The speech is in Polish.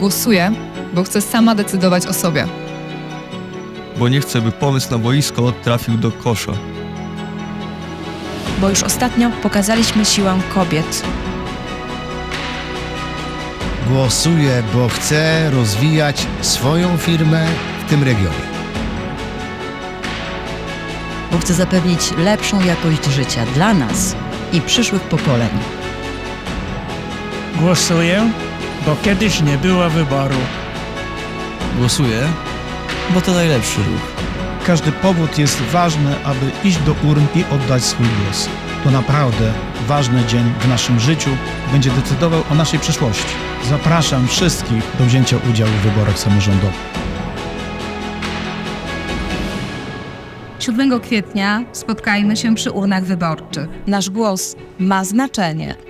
głosuję, bo chcę sama decydować o sobie. bo nie chcę, by pomysł na boisko trafił do kosza. bo już ostatnio pokazaliśmy siłę kobiet. Głosuję, bo chcę rozwijać swoją firmę w tym regionie. bo chcę zapewnić lepszą jakość życia dla nas i przyszłych pokoleń. Głosuję, bo kiedyś nie było wyboru. Głosuję, bo to najlepszy ruch. Każdy powód jest ważny, aby iść do urn i oddać swój głos. To naprawdę ważny dzień w naszym życiu, będzie decydował o naszej przyszłości. Zapraszam wszystkich do wzięcia udziału w wyborach samorządowych. 7 kwietnia spotkajmy się przy urnach wyborczych. Nasz głos ma znaczenie.